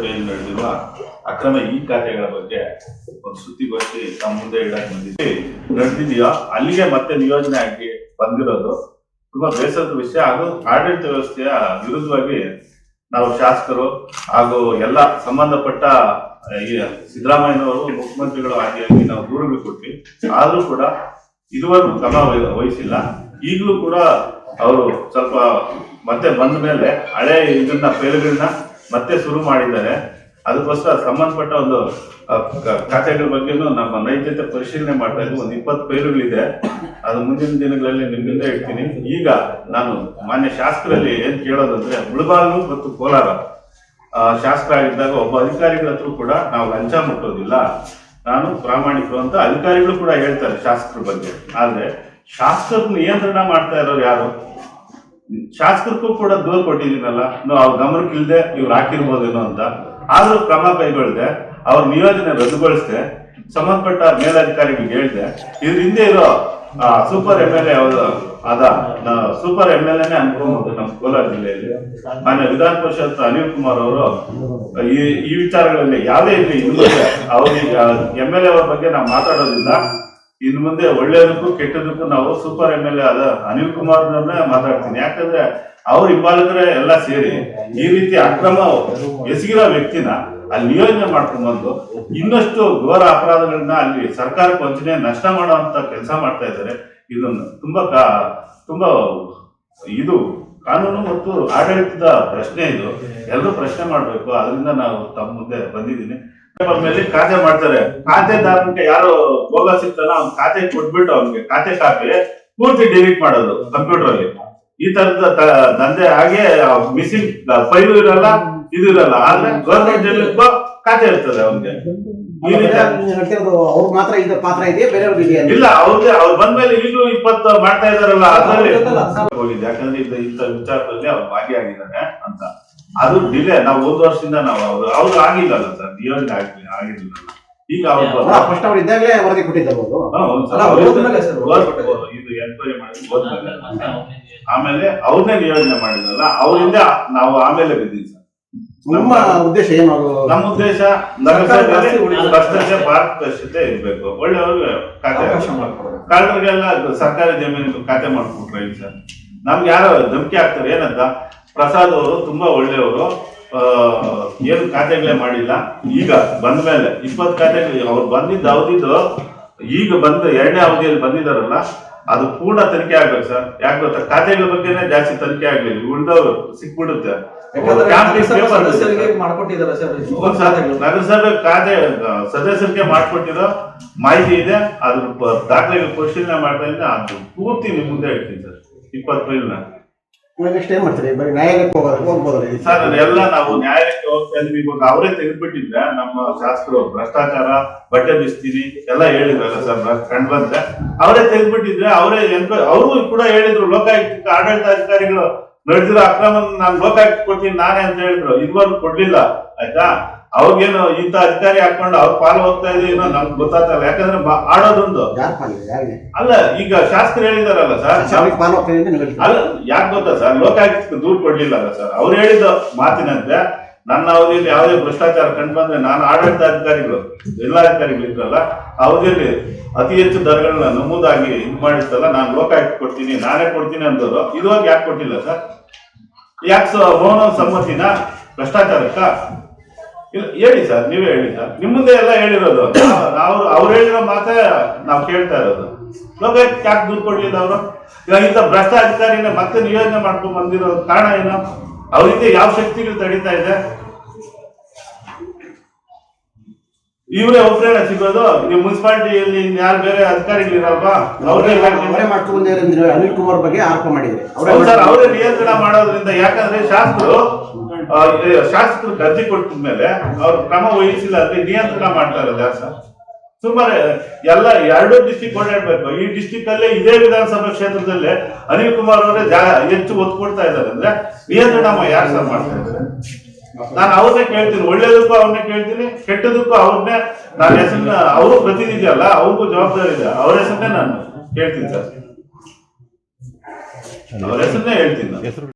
ನಡೆದಿರುವ ಅಕ್ರಮ ಈ ಖಾತೆಗಳ ಬಗ್ಗೆ ಒಂದು ಸುದ್ದಿಗೋಷ್ಠಿ ತಮ್ಮ ಮುಂದೆ ಇಡಕ್ ಬಂದಿದ್ವಿ ನಡೆದಿದೆಯೋ? ಅಲ್ಲಿಗೆ ಮತ್ತೆ ನಿಯೋಜನೆ ಆಗಿ ಬಂದಿರೋದು. ತುಂಬಾ ಬೇಸರದ ವಿಷಯ. ಹಾಗೂ ಆಡಳಿತ ವ್ಯವಸ್ಥೆಯ ವಿರುದ್ಧವಾಗಿ ನಾವು ಶಾಸಕರು ಹಾಗೂ ಎಲ್ಲ ಸಂಬಂಧಪಟ್ಟ ಸಿದ್ದರಾಮಯ್ಯನವರು ಮುಖ್ಯಮಂತ್ರಿಗಳು ಆಗಿಯಾಗಿ ನಾವು ದೂರುಗಳು ಕೊಟ್ವಿ. ಆದ್ರೂ ಕೂಡ ಇದುವರೆಗೂ ಕ್ರಮ ವಹಿ- ವಹಿಸಿಲ್ಲ. ಈಗಲೂ ಕೂಡ ಅವರು ಸ್ವಲ್ಪ ಮತ್ತೆ ಬಂದ ಮೇಲೆ ಹಳೆ ಇದನ್ನ ಫೇಲ್ಗಳನ್ನ ಮತ್ತೆ ಶುರು ಮಾಡಿದ್ದಾರೆ. ಅದಕ್ಕೋಸ್ಕರ ಸಂಬಂಧಪಟ್ಟ ಒಂದು ಖಾತೆಗಳ ಬಗ್ಗೆನೂ ನಮ್ಮ ನೈಜತೆ ಪರಿಶೀಲನೆ ಮಾಡ್ತಾ ಇದ್ದು ಒಂದು ಇಪ್ಪತ್ತು ಫೈಲುಗಳಿದೆ ಅದು ಮುಂದಿನ ದಿನಗಳಲ್ಲಿ ನಿಮ್ಮಿಂದ ಇಡ್ತೀನಿ ಈಗ ನಾನು ಮಾನ್ಯ ಶಾಸಕರಲ್ಲಿ ಏನ್ ಕೇಳೋದಂದ್ರೆ, ಮುಳಬಾಗಿಲು ಮತ್ತು ಕೋಲಾರ. ಶಾಸಕರಾಗಿದ್ದಾಗ ಒಬ್ಬ ಅಧಿಕಾರಿಗಳ ಹತ್ರ ಕೂಡ ನಾವು ಲಂಚ ಮುಟ್ಟೋದಿಲ್ಲ. ನಾನು ಪ್ರಾಮಾಣಿಕರು ಅಂತ ಅಧಿಕಾರಿಗಳು ಕೂಡ ಹೇಳ್ತಾರೆ ಶಾಸಕರ ಬಗ್ಗೆ. ಆದ್ರೆ ಶಾಸಕರ ನಿಯಂತ್ರಣ ಮಾಡ್ತಾ ಇರೋರು ಯಾರು? ಶಾಸಕರಿಗೂ ಕೂಡ ದೂರ ಕೊಟ್ಟಿದ್ದೀನಲ್ಲ. ಅವ್ರ ಗಮನಕ್ಕೆ ಇಲ್ಲದೆ ಇವ್ರು ಹಾಕಿರ್ಬೋದೇನೋ ಅಂತ. ಆದ್ರೂ ಕ್ರಮ ಕೈಗೊಳ್ಳದೆ ಅವ್ರ ನಿಯೋಜನೆ ರದ್ದುಗೊಳಿಸಿದೆ, ಸಂಬಂಧಪಟ್ಟ ಮೇಲಧಿಕಾರಿಗಳಿಗೆ ಹೇಳಿದೆ. ಇದ್ರ ಹಿಂದೆ ಇರೋ ಸೂಪರ್ ಎಂ ಎಲ್ ಎ ಅದ ಸೂಪರ್ ಎಂ ಎಲ್ ಎನೇ ಅನ್ಕೊಂಬೋದು ನಮ್ಮ ಕೋಲಾರ ಜಿಲ್ಲೆಯಲ್ಲಿ. ಮಾನ್ಯ ವಿಧಾನ ಪರಿಷತ್ ಅನಿಲ್ ಕುಮಾರ್ ಅವರು, ಈ ಈ ವಿಚಾರಗಳಲ್ಲಿ ಯಾವುದೇ ಇರಲಿ ಅವ್ರಿಗೆ ಎಂ ಎಲ್ ಎ ಅವ್ರ ಬಗ್ಗೆ ನಾವು ಮಾತಾಡೋದಿಲ್ಲ. ಇನ್ನು ಮುಂದೆ ಒಳ್ಳೆಯದಕ್ಕೂ ಕೆಟ್ಟದಕ್ಕೂ ನಾವು ಸೂಪರ್ ಎಂ ಎಲ್ ಎ ಆದ ಅನಿಲ್ ಕುಮಾರ್ ಮಾತಾಡ್ತೀನಿ. ಯಾಕಂದ್ರೆ ಅವ್ರ ಹಿಂಬಾಲಕರ ಎಲ್ಲ ಸೇರಿ ಈ ರೀತಿ ಅಕ್ರಮ ಎಸಗಿರೋ ವ್ಯಕ್ತಿನ ಅಲ್ಲಿ ನಿಯೋಜನೆ ಮಾಡ್ಕೊಂಡ್ಬಂದು ಇನ್ನಷ್ಟು ಘೋರ ಅಪರಾಧಗಳನ್ನ ಅಲ್ಲಿ ಸರ್ಕಾರಕ್ಕೆ ವಂಚನೆ, ನಷ್ಟ ಮಾಡುವಂತ ಕೆಲಸ ಮಾಡ್ತಾ ಇದ್ದಾರೆ. ಇದನ್ನು ತುಂಬಾ ಕಾ- ತುಂಬಾ ಇದು ಕಾನೂನು ಮತ್ತು ಆಡಳಿತದ ಪ್ರಶ್ನೆ ಇದು. ಎಲ್ಲರೂ ಪ್ರಶ್ನೆ ಮಾಡಬೇಕು. ಅದರಿಂದ ನಾವು ತಮ್ಮ ಮುಂದೆ ಬಂದಿದ್ದೀನಿ. ಮೇಲೆ ಖಾತೆ ಮಾಡ್ತಾರೆ. ಖಾತೆದಾರನಿಗೆ ಯಾರು ಹೋಗ ಸಿಗ್ತಾನ ಅವ್ನ ಖಾತೆ ಕೊಟ್ಬಿಟ್ಟು ಅವ್ನಿಗೆ ಖಾತೆ ಕಾಪಿ ಪೂರ್ತಿ ಡಿಲೀಟ್ ಮಾಡೋದು ಕಂಪ್ಯೂಟರ್ ಅಲ್ಲಿ ಈ ತರದ ದಂಧೆ ಹಾಗೆ ಮಿಸ್ಸಿಂಗ್ ಫೈಲ್ ಇರಲ್ಲ ಇದು ಇರಲ್ಲ. ಆದ್ರೆ ಗವರ್ಮೆಂಟ್ ಖಾತೆ ಇರ್ತದೆ ಅವ್ನಿಗೆ. ಅವ್ರು ಮಾತ್ರ ಇದು ಪಾತ್ರ ಇದೆಯಾ ಬೇರೆಯವ್ರಿಗೆ ಇದೆಯಾ ಅಂತ? ಇಲ್ಲ ಅವ್ರಿಗೆ ಅವ್ರು ಬಂದ್ಮೇಲೆ ಈಗಲೂ ಇಪ್ಪತ್ತು ಮಾಡ್ತಾ ಇದಾರಲ್ಲ ಅದ್ರಲ್ಲಿ. ಹೋಗಿದೆ. ಯಾಕಂದ್ರೆ ಇಂತ ಇಂಥ ವಿಚಾರದಲ್ಲಿ ಅವ್ರು ಭಾಗಿಯಾಗಿದ್ದಾರೆ ಅಂತ. ಅದು ಡಿಲೇ ನಾವು ಒಂದು ವರ್ಷದಿಂದ ನಾವು ಅವರು ಅವ್ರು ಆಗಿಲ್ಲಲ್ಲ ಸರ್ ನಿಯೋಜನೆ ಆಗಿಲ್ಲ ಆಗಿರ್ಲಿಲ್ಲ. ಈಗ ಅವ್ರು ಫಸ್ಟ್ ಅವ್ರು ಇದ್ದಾಗಲೇ ವರದಿ ಸರ್. ಅವ್ರು ಇದು ಎನ್ಕ್ವೈರಿ ಮಾಡಿ ಹೋದ್ಮೇಲೆ. ಆಮೇಲೆ ಅವ್ರನ್ನೇ ನಿಯೋಜನೆ ಮಾಡಿದ್ರಲ್ಲ ಅವರಿಂದ ನಾವು ಆಮೇಲೆ ಬಿದ್ದೀವಿ ಸರ್. ನಮ್ಮ ಉದ್ದೇಶ ಏನು ನಮ್ಮ ಉದ್ದೇಶ ಭ್ರಷ್ಟಾಚಾರ ಪಾರದರ್ಶತೆ ಇರ್ಬೇಕು. ಒಳ್ಳೆಯವ್ರಿಗೆ ಖಾತೆ ಕಾರ್ಡ್ರಿಗೆಲ್ಲ ಸರ್ಕಾರಿ ಜಮೀನು ಖಾತೆ ಮಾಡ್ಕೊಟ್ರೆ ಸರ್. ನಮ್ಗೆ ಯಾರು ಧಮಕಿ ಆಗ್ತಾರೆ ಏನಂತ? ಪ್ರಸಾದ್ ಅವರು ತುಂಬಾ ಒಳ್ಳೆಯವರು. ಏನು ಖಾತೆಗಳೇ ಮಾಡಿಲ್ಲ. ಈಗ ಬಂದ ಮೇಲೆ ಇಪ್ಪತ್ತು ಖಾತೆಗಳು ಅವ್ರು ಬಂದಿದ್ದ ಅವಧಿದು ಈಗ ಬಂದ ಎರಡನೇ ಅವಧಿಯಲ್ಲಿ ಬಂದಿದಾರಲ್ಲ ಅದು ಪೂರ್ಣ ತನಿಖೆ ಆಗ್ಬೇಕು ಸರ್. ಯಾಕೆ ಗೊತ್ತಾ? ಖಾತೆಗಳ ಬಗ್ಗೆನೇ ಜಾಸ್ತಿ ತನಿಖೆ ಆಗ್ಲಿಲ್ಲ. ಉಳಿದವರು ಸಿಕ್ಬಿಡುತ್ತೆ. ನಗರಸಭೆ ಖಾತೆ ಸದಸ್ಯರಿಗೆ ಮಾಡ್ಕೊಟ್ಟಿರೋ ಮಾಹಿತಿ ಇದೆ. ಅದ್ರ ದಾಖಲೆಗೆ ಪರಿಶೀಲನೆ ಮಾಡ್ತಾ ಇದ್ದೆ ಅದು ಪೂರ್ತಿ ಮುಂದೆ ಇಡ್ತೀನಿ ಸರ್. ಇಪ್ಪತ್ತು ಫೈಲ್ನ. ನೆಕ್ಸ್ಟ್ ಮಾಡ್ತೀರಿ? ಬರೀ ನ್ಯಾಯಾಲಯಕ್ಕೆ ಹೋಗೋದು? ಹೋಗ್ಬೋದ್ರಿ? ಸರ್, ಅದೆಲ್ಲ ನಾವು ನ್ಯಾಯಾಲಯಕ್ಕೆ ಹೋಗ್ತಾ ಇದ್ವಿ. ಇವಾಗ ಅವರೇ ತೆಗೆದ್ಬಿಟ್ಟಿದ್ರೆ ನಮ್ಮ ಶಾಸಕರು ಭ್ರಷ್ಟಾಚಾರ, ಬಟ್ಟೆ ಬಿಸ್ತೀನಿ ಎಲ್ಲ ಹೇಳಿದ್ರಲ್ಲ ಸರ್ ಕಂಡು ಬಂದ್ರೆ. ಅವರೇ ತೆಗೆದ್ಬಿಟ್ಟಿದ್ರೆ ಅವರೇ ಅವರು ಕೂಡ ಹೇಳಿದ್ರು, ಲೋಕಾಯುಕ್ತ ಆಡಳಿತಾಧಿಕಾರಿಗಳು ನಡೆದಿರೋ ಅಕ್ರಮ ನಾನು ಲೋಕಾಯುಕ್ತ ಕೊಡ್ತೀನಿ ನಾನೇ ಅಂತ ಹೇಳಿದ್ರು. ಇದುವರೆಗೂ ಕೊಡ್ಲಿಲ್ಲ, ಆಯ್ತಾ? ಅವ್ರಿಗೇನು ಇಂಥ ಅಧಿಕಾರಿ ಹಾಕೊಂಡು ಅವ್ರ ಪಾಲು ಹೋಗ್ತಾ ಇದೆ ಏನೋ ನಮ್ಗೆ ಗೊತ್ತಾಗ್ತಲ್ಲ ಯಾಕಂದ್ರೆ ಆಡೋದೊಂದು. ಅಲ್ಲ ಈಗ ಶಾಸ್ತ್ರ ಹೇಳಿದಾರಲ್ಲ ಸರ್ ಅಲ್ಲ ಯಾಕೆ ಗೊತ್ತಾ ಸರ್? ಲೋಕಾಯುಕ್ತಕ್ಕೆ ದೂರು ಕೊಡ್ಲಿಲ್ಲ ಸರ್. ಅವ್ರು ಹೇಳಿದ ಮಾತಿನಂತೆ ನನ್ನ ಅವಧಿಯಲ್ಲಿ ಯಾವುದೇ ಭ್ರಷ್ಟಾಚಾರ ಕಂಡು ಬಂದ್ರೆ ನಾನು ಆಡಳಿತ ಅಧಿಕಾರಿಗಳು ಜಿಲ್ಲಾಧಿಕಾರಿಗಳು ಇದ್ರಲ್ಲ ಅವಧಿಯಲ್ಲಿ ಅತಿ ಹೆಚ್ಚು ದರಗಳನ್ನ ನಮೂದಾಗಿ ಇದು ಮಾಡಿಸ್ತಲ್ಲ ನಾನು ಲೋಕಾಯುಕ್ತ ಕೊಡ್ತೀನಿ ನಾನೇ ಕೊಡ್ತೀನಿ ಅಂದವರು ಇದುವಾಗ ಯಾಕೆ ಕೊಟ್ಟಿಲ್ಲ ಸರ್? ಯಾಕೆ ಸೊ ಮೌನ ಸಮ್ಮತಿನ ಭ್ರಷ್ಟಾಚಾರಕ್ಕ ಹೇಳಿ ಸರ್ ನೀವೇ ಹೇಳಿ ಸರ್. ನಿಮ್ಮ ಮುಂದೆ ಎಲ್ಲ ಹೇಳಿರೋದು. ನಾವು ಅವ್ರು ಹೇಳಿರೋ ಮಾತೇ ನಾವು ಕೇಳ್ತಾ ಇರೋದು. ಲೋಕಾಯುಕ್ತ ಯಾಕೆ ದೂರ ಕೊಡ್ಲಿಲ್ಲ ಅವರು? ಇವಾಗ ಇಂಥ ಭ್ರಷ್ಟ ಅಧಿಕಾರಿನ ಮತ್ತೆ ನಿಯೋಜನೆ ಮಾಡ್ಕೊಂಡು ಬಂದಿರೋ ಕಾರಣ ಏನು? ಅವರಿಂದ ಯಾವ ಶಕ್ತಿಗಳು ತಡೀತಾ ಇದೆ? ಇವರೇ ಒಬ್ಬರೇನ ಸಿಗೋದು? ನೀವು ಮುನ್ಸಿಪಾಲಿಟಿಯಲ್ಲಿ ಯಾರು ಬೇರೆ ಅಧಿಕಾರಿಗಳಿರಲ್ವಾ ಅವರೇ ಅವ್ರೇ ಮಾಡ್ಕೊಂಡು ಅನಿಲ್ ಕುಮಾರ್ ಬಗ್ಗೆ ಆರೋಪ ಮಾಡಿದ್ರೆ. ಅವರೇ ನಿಯಂತ್ರಣ ಮಾಡೋದ್ರಿಂದ ಯಾಕಂದ್ರೆ ಶಾಸಕರು ಶಾಸಕರು ಅರ್ಜಿ ಕೊಟ್ಟಿದ್ಮೇಲೆ ಅವ್ರು ಕ್ರಮ ವಹಿಸಿಲ್ಲ ಅಂದ್ರೆ ನಿಯಂತ್ರಣ ಮಾಡ್ತಾ ಇರೋದು ಯಾರು ಸರ್? ಸುಮಾರು ಎಲ್ಲ ಎರಡು ಡಿಸ್ಟಿಕ್ ಓಡಾಡ್ಬೇಕು. ಈ ಡಿಸ್ಟಿಕ್ ಅಲ್ಲೇ ಇದೇ ವಿಧಾನಸಭಾ ಕ್ಷೇತ್ರದಲ್ಲೇ ಅನಿಲ್ ಕುಮಾರ್ ಅವರೇ ಜಾ ಹೆಚ್ಚು ಒತ್ತು ಕೊಡ್ತಾ ಇದ್ದಾರೆ ಅಂದ್ರೆ ನಿಯಂತ್ರಣ ಯಾರು ಸರ್ ಮಾಡ್ತಾ ಇದ್ದಾರೆ? ನಾನು ಅವ್ರನ್ನೇ ಕೇಳ್ತೀನಿ. ಒಳ್ಳೇದಕ್ಕೂ ಅವ್ರನ್ನೇ ಕೇಳ್ತೀನಿ, ಕೆಟ್ಟದಕ್ಕೂ ಅವ್ರನ್ನೇ ನನ್ನ ಹೆಸರನ್ನ ಅವರು ಪ್ರತಿನಿಧಿ ಅಲ್ಲ, ಅವ್ರಿಗೂ ಜವಾಬ್ದಾರಿ ಇದೆ. ಅವ್ರ ಹೆಸರನ್ನೇ ನಾನು ಕೇಳ್ತೀನಿ ಸರ್. ಅವ್ರ ಹೆಸರನ್ನೇ ಹೇಳ್ತೀನಿ ನಾನು.